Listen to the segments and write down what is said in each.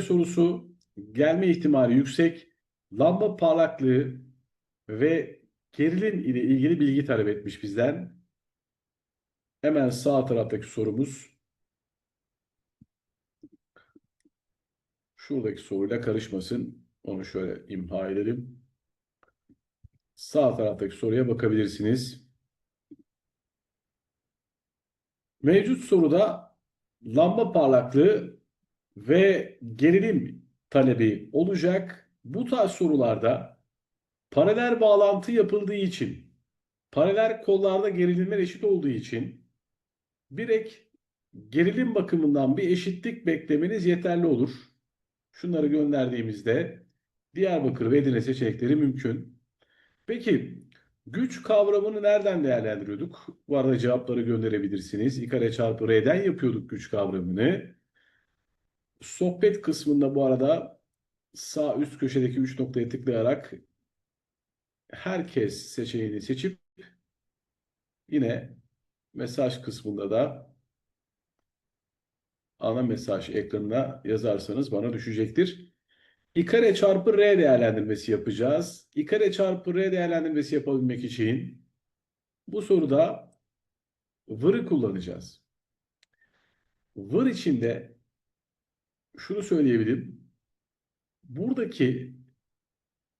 sorusu gelme ihtimali yüksek. Lamba parlaklığı ve gerilim ile ilgili bilgi talep etmiş bizden. Hemen sağ taraftaki sorumuz. Şuradaki soruyla karışmasın. Onu şöyle imha edelim. Sağ taraftaki soruya bakabilirsiniz. Mevcut soruda lamba parlaklığı ve gerilim talebi olacak. Bu tarz sorularda paralel bağlantı yapıldığı için, paralel kollarda gerilimler eşit olduğu için direkt gerilim bakımından bir eşitlik beklemeniz yeterli olur. Şunları gönderdiğimizde Diyarbakır ve Edirne seçenekleri mümkün. Peki güç kavramını nereden değerlendiriyorduk? Bu arada cevapları gönderebilirsiniz. İ kare çarpı R'den yapıyorduk güç kavramını. Sohbet kısmında bu arada sağ üst köşedeki 3 noktaya tıklayarak herkes seçeneğini seçip yine mesaj kısmında da ana mesaj ekranına yazarsanız bana düşecektir. İ kare çarpı R değerlendirmesi yapacağız. İ kare çarpı R değerlendirmesi yapabilmek için bu soruda vır'ı kullanacağız. Vır içinde şunu söyleyebilirim. Buradaki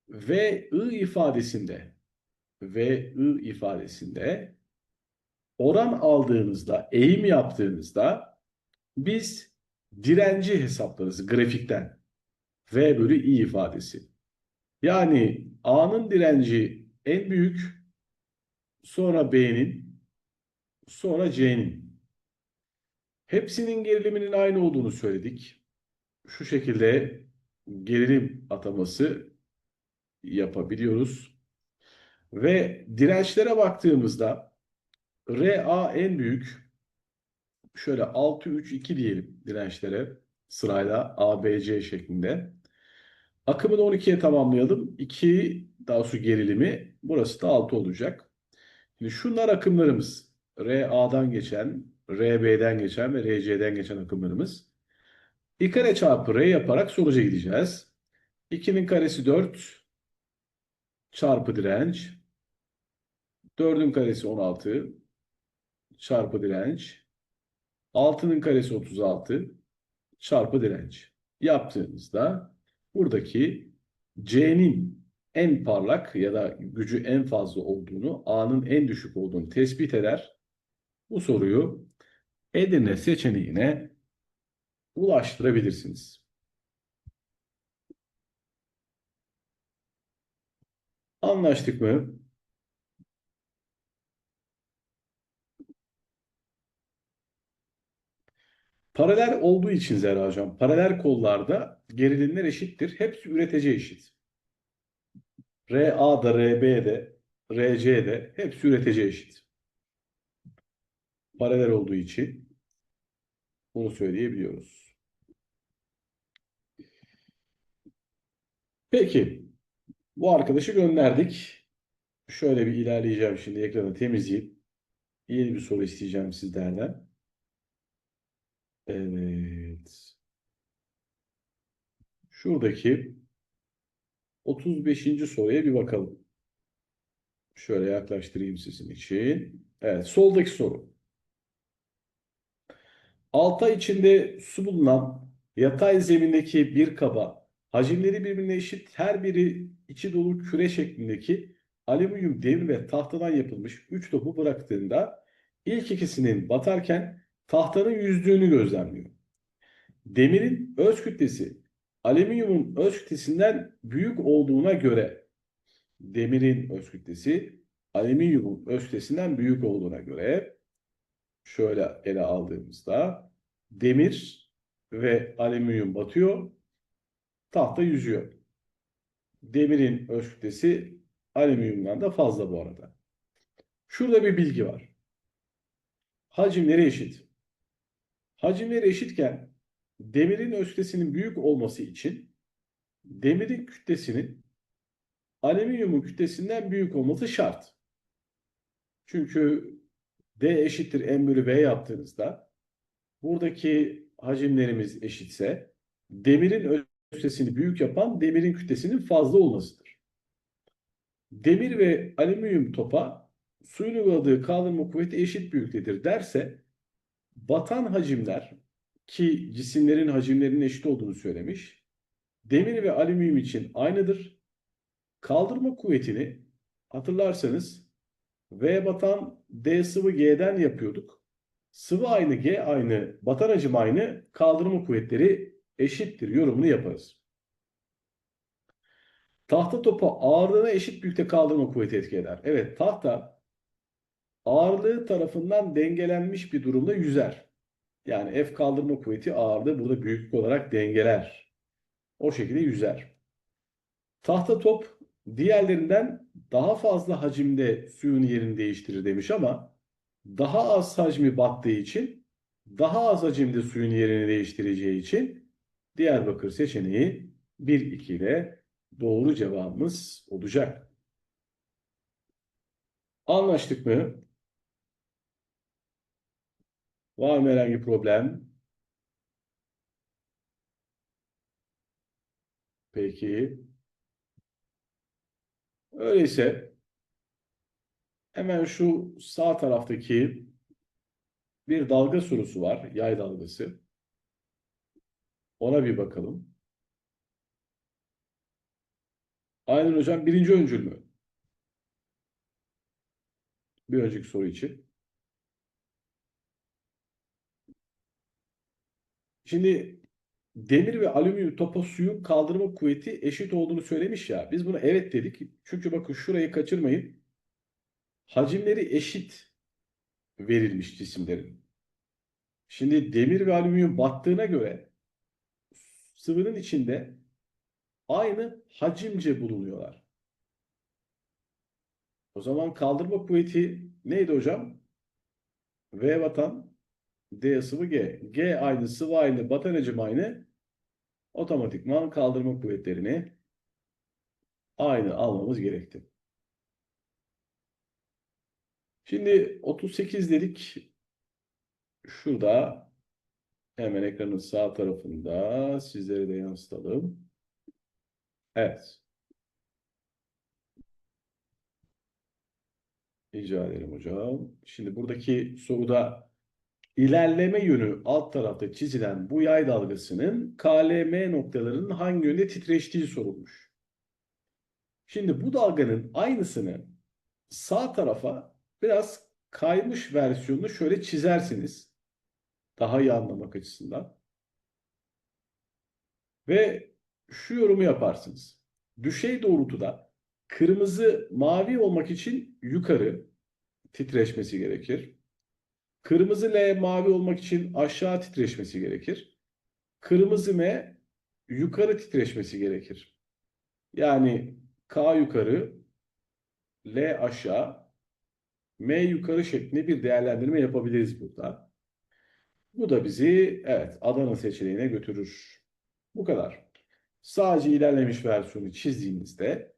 ve i ifadesinde ve i ifadesinde oran aldığınızda, eğim yaptığınızda biz direnci hesaplarız grafikten. V bölü i ifadesi. Yani A'nın direnci en büyük, sonra B'nin, sonra C'nin. Hepsinin geriliminin aynı olduğunu söyledik. Şu şekilde gerilim ataması yapabiliyoruz. Ve dirençlere baktığımızda RA en büyük. Şöyle 6 3 2 diyelim dirençlere sırayla A B C şeklinde. Akımını 12'ye tamamlayalım. 2 daha su gerilimi burası da 6 olacak. Şimdi şunlar akımlarımız. RA'dan geçen, RB'den geçen ve RC'den geçen akımlarımız. İ kare çarpı R yaparak sonuca gideceğiz. 2'nin karesi 4 çarpı direnç. 4'ün karesi 16 çarpı direnç. 6'nın karesi 36 çarpı direnç. Yaptığınızda buradaki C'nin en parlak ya da gücü en fazla olduğunu, A'nın en düşük olduğunu tespit eder. Bu soruyu Edirne seçeneğine ulaştırabilirsiniz. Anlaştık mı? Paralel olduğu için Zehra Hocam, paralel kollarda gerilimler eşittir. Hepsi üretece eşit. RA'da, RB'de, RC'de hepsi üretece eşit. Paralel olduğu için bunu söyleyebiliyoruz. Peki, bu arkadaşı gönderdik. Şöyle bir ilerleyeceğim şimdi ekranı temizleyip yeni bir soru isteyeceğim sizlerden. Evet. Şuradaki 35. soruya bir bakalım. Şöyle yaklaştırayım sizin için. Evet, soldaki soru. Alta içinde su bulunan yatay zemindeki bir kaba hacimleri birbirine eşit her biri içi dolu küre şeklindeki alüminyum demir ve tahtadan yapılmış 3 topu bıraktığında ilk ikisinin batarken tahtanın yüzdüğünü gözlemliyor. Demirin öz kütlesi alüminyumun öz kütlesinden büyük olduğuna göre demirin öz kütlesi alüminyumun öz kütlesinden büyük olduğuna göre şöyle ele aldığımızda demir ve alüminyum batıyor, tahta yüzüyor. Demirin öz kütlesi alüminyumdan da fazla bu arada. Şurada bir bilgi var. Hacimleri eşit. Hacimleri eşitken demirin öz kütlesinin büyük olması için demirin kütlesinin alüminyumun kütlesinden büyük olması şart. Çünkü D eşittir M bölü V yaptığınızda buradaki hacimlerimiz eşitse demirin ölçüsünü büyük yapan demirin kütlesinin fazla olmasıdır. Demir ve alüminyum topa suyun uyguladığı kaldırma kuvveti eşit büyüklüktedir derse batan hacimler ki cisimlerin hacimlerinin eşit olduğunu söylemiş. Demir ve alüminyum için aynıdır. Kaldırma kuvvetini hatırlarsanız V batan D sıvı G'den yapıyorduk. Sıvı aynı G aynı, batan hacim aynı, kaldırma kuvvetleri eşittir yorumunu yaparız. Tahta topa ağırlığına eşit büyükte kaldırma kuvveti etki eder. Evet tahta ağırlığı tarafından dengelenmiş bir durumda yüzer. Yani F kaldırma kuvveti ağırlığı burada büyüklük olarak dengeler. O şekilde yüzer. Tahta top diğerlerinden daha fazla hacimde suyun yerini değiştirir demiş ama daha az hacmi battığı için daha az hacimde suyun yerini değiştireceği için Diyarbakır seçeneği 1-2 ile doğru cevabımız olacak. Anlaştık mı? Var mı herhangi problem? Peki. Öyleyse hemen şu sağ taraftaki bir dalga sorusu var. Yay dalgası. Ona bir bakalım. Aynen hocam birinci öncül mü? Bir önceki soru için. Şimdi demir ve alüminyum topa suyun kaldırma kuvveti eşit olduğunu söylemiş ya. Biz buna evet dedik. Çünkü bakın şurayı kaçırmayın. Hacimleri eşit verilmiş cisimlerin. Şimdi demir ve alüminyum battığına göre sıvının içinde aynı hacimce bulunuyorlar. O zaman kaldırma kuvveti neydi hocam? V batan D sıvı G. G aynı, sıvı aynı, batan hacim aynı. Otomatikman kaldırma kuvvetlerini aynı almamız gerekti. Şimdi 38 dedik. Şurada hemen ekranın sağ tarafında sizlere de yansıtalım. Evet. Rica ederim hocam. Şimdi buradaki soruda ilerleme yönü alt tarafta çizilen bu yay dalgasının KLM noktalarının hangi yönde titreştiği sorulmuş. Şimdi bu dalganın aynısını sağ tarafa biraz kaymış versiyonunu şöyle çizersiniz. Daha iyi anlamak açısından. Ve şu yorumu yaparsınız. Düşey doğrultuda kırmızı mavi olmak için yukarı titreşmesi gerekir. Kırmızı L mavi olmak için aşağı titreşmesi gerekir. Kırmızı M yukarı titreşmesi gerekir. Yani K yukarı, L aşağı, M yukarı şeklinde bir değerlendirme yapabiliriz burada. Bu da bizi evet Adana seçeneğine götürür. Bu kadar. Sadece ilerlemiş versiyonu çizdiğimizde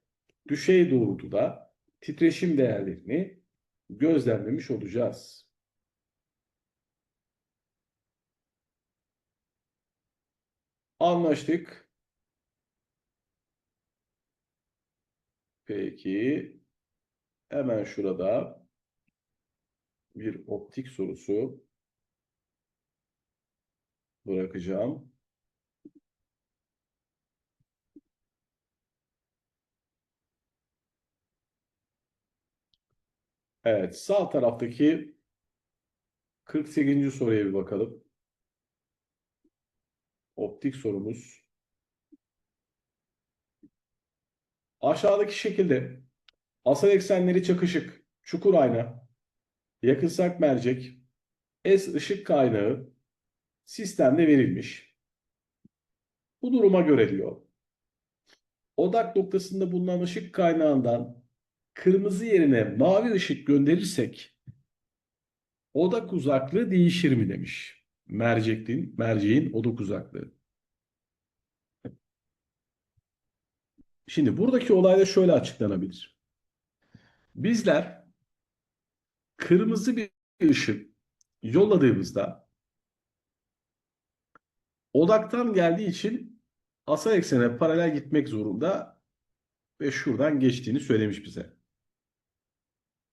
düşey doğrultuda titreşim değerlerini gözlemlemiş olacağız. Anlaştık. Peki. Hemen şurada bir optik sorusu bırakacağım. Evet, sağ taraftaki 48. soruya bir bakalım. Optik sorumuz. Aşağıdaki şekilde asal eksenleri çakışık, çukur ayna, yakınsak mercek, S ışık kaynağı sistemde verilmiş. Bu duruma göre diyor. Odak noktasında bulunan ışık kaynağından kırmızı yerine mavi ışık gönderirsek odak uzaklığı değişir mi demiş. Mercektin, merceğin odak uzaklığı. Şimdi buradaki olay da şöyle açıklanabilir. Bizler kırmızı bir ışık yolladığımızda Odaktan geldiği için asal eksene paralel gitmek zorunda ve şuradan geçtiğini söylemiş bize.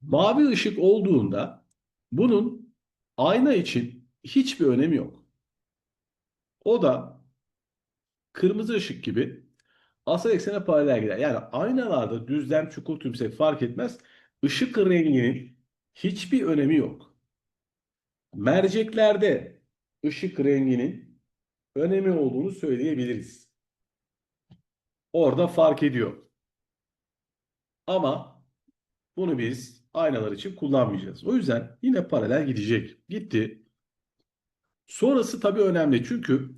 Mavi ışık olduğunda bunun ayna için hiçbir önemi yok. O da kırmızı ışık gibi asal eksene paralel gider. Yani aynalarda düzlem, çukur, tümsek fark etmez. Işık renginin hiçbir önemi yok. Merceklerde ışık renginin önemi olduğunu söyleyebiliriz. Orada fark ediyor. Ama bunu biz aynalar için kullanmayacağız. O yüzden yine paralel gidecek. Gitti. Sonrası tabii önemli. Çünkü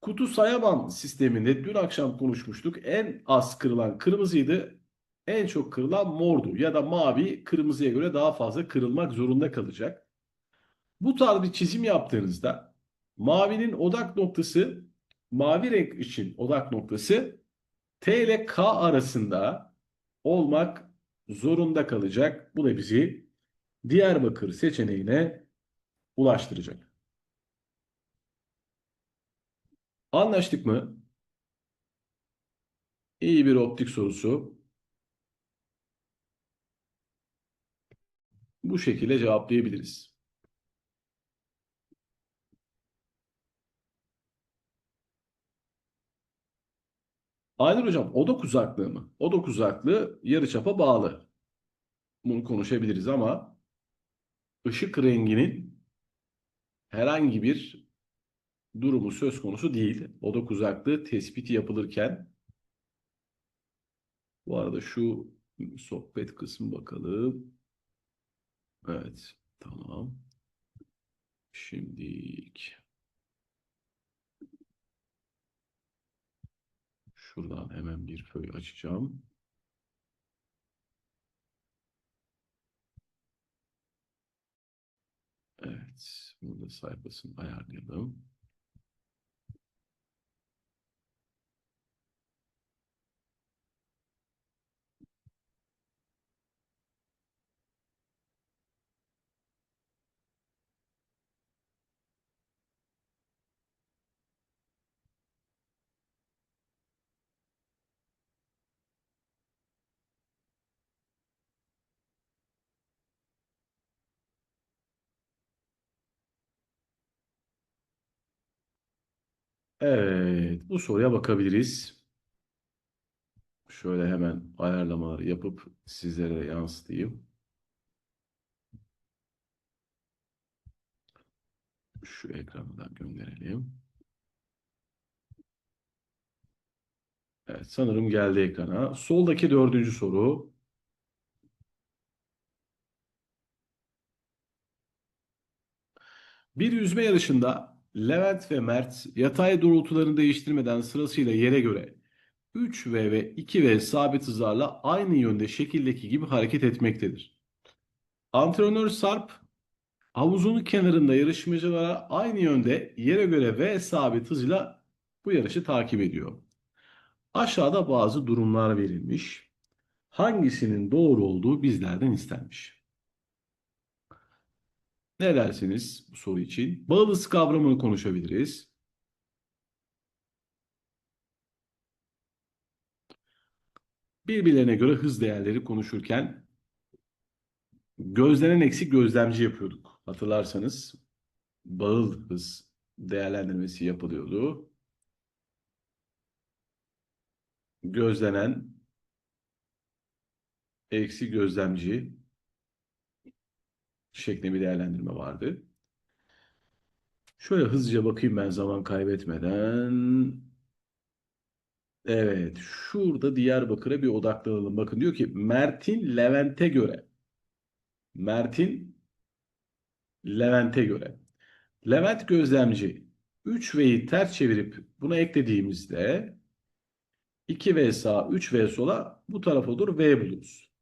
kutu sayaban sisteminde dün akşam konuşmuştuk. En az kırılan kırmızıydı. En çok kırılan mordu. Ya da mavi kırmızıya göre daha fazla kırılmak zorunda kalacak. Bu tarz bir çizim yaptığınızda mavinin odak noktası mavi renk için odak noktası T ile K arasında olmak zorunda kalacak. Bu da bizi Diyarbakır seçeneğine ulaştıracak. Anlaştık mı? İyi bir optik sorusu. Bu şekilde cevaplayabiliriz. Aynur hocam odak uzaklığı mı? Odak uzaklığı yarıçapa bağlı. Bunu konuşabiliriz ama ışık renginin herhangi bir durumu söz konusu değil. Odak uzaklığı tespiti yapılırken bu arada şu sohbet kısmı bakalım. Evet, tamam. Şimdilik şuradan hemen bir föy açacağım. Evet, burada sayfasını ayarlayalım. Evet, bu soruya bakabiliriz. Şöyle hemen ayarlamaları yapıp sizlere yansıtayım. Şu ekranı da gönderelim. Evet, sanırım geldi ekrana. Soldaki dördüncü soru. Bir yüzme yarışında Levent ve Mert yatay doğrultularını değiştirmeden sırasıyla yere göre 3V ve 2V sabit hızlarla aynı yönde şekildeki gibi hareket etmektedir. Antrenör Sarp havuzun kenarında yarışmacılara aynı yönde yere göre V sabit hızıyla bu yarışı takip ediyor. Aşağıda bazı durumlar verilmiş. Hangisinin doğru olduğu bizlerden istenmiş. Ne dersiniz bu soru için? Bağlısı kavramını konuşabiliriz. Birbirlerine göre hız değerleri konuşurken gözlenen eksik gözlemci yapıyorduk. Hatırlarsanız bağıl hız değerlendirmesi yapılıyordu. Gözlenen eksi gözlemci şeklinde bir değerlendirme vardı. Şöyle hızlıca bakayım ben zaman kaybetmeden. Evet, şurada Diyarbakır'a bir odaklanalım. Bakın diyor ki Mert'in Levent'e göre. Mert'in Levent'e göre. Levent gözlemci 3V'yi ters çevirip buna eklediğimizde 2V sağa 3V sola bu tarafa doğru V buluruz.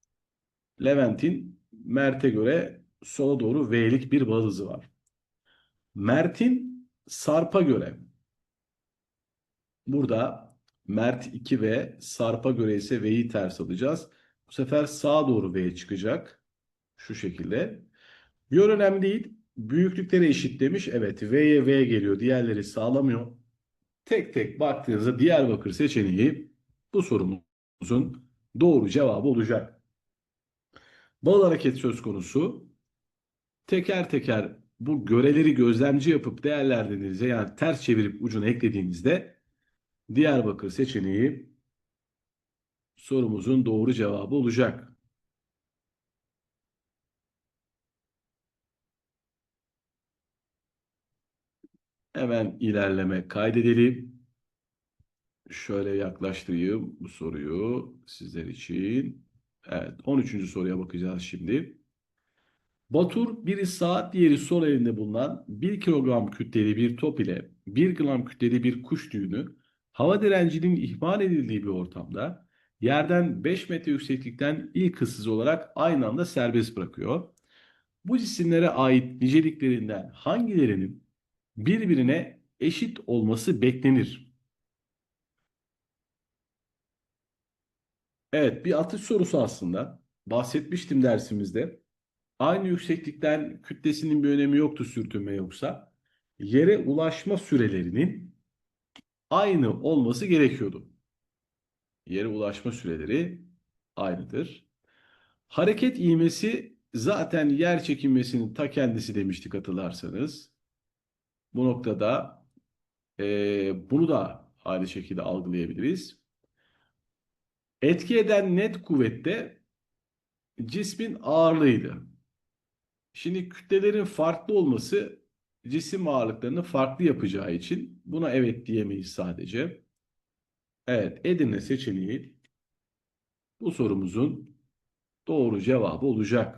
Levent'in Mert'e göre sola doğru V'lik bir bağ hızı var. Mert'in Sarp'a göre burada Mert 2V Sarp'a göre ise V'yi ters alacağız. Bu sefer sağa doğru V çıkacak. Şu şekilde. Yön önemli değil. Büyüklükleri eşit demiş. Evet V'ye V geliyor. Diğerleri sağlamıyor. tek tek baktığınızda Diyarbakır seçeneği bu sorumuzun doğru cevabı olacak. Bal hareket söz konusu. Teker teker bu göreleri gözlemci yapıp değerlendirdiğinizde yani ters çevirip ucunu eklediğinizde Diyarbakır seçeneği sorumuzun doğru cevabı olacak. Hemen ilerleme kaydedelim. Şöyle yaklaştırayım bu soruyu sizler için. Evet 13. soruya bakacağız şimdi. Batur biri sağ diğeri sol elinde bulunan 1 kilogram kütleli bir top ile 1 gram kütleli bir kuş tüyünü hava direncinin ihmal edildiği bir ortamda yerden 5 metre yükseklikten ilk hızsız olarak aynı anda serbest bırakıyor. Bu cisimlere ait niceliklerinden hangilerinin birbirine eşit olması beklenir? Evet, bir atış sorusu aslında. Bahsetmiştim dersimizde. Aynı yükseklikten kütlesinin bir önemi yoktu sürtünme yoksa. Yere ulaşma sürelerinin aynı olması gerekiyordu. Yere ulaşma süreleri aynıdır. Hareket ivmesi zaten yer çekilmesinin ta kendisi demiştik hatırlarsanız. Bu noktada eee, bunu da aynı şekilde algılayabiliriz. Etki eden net kuvvette cismin ağırlığıydı. Şimdi kütlelerin farklı olması cisim ağırlıklarını farklı yapacağı için buna evet diyemeyiz sadece. Evet, Edirne seçeneği bu sorumuzun doğru cevabı olacak.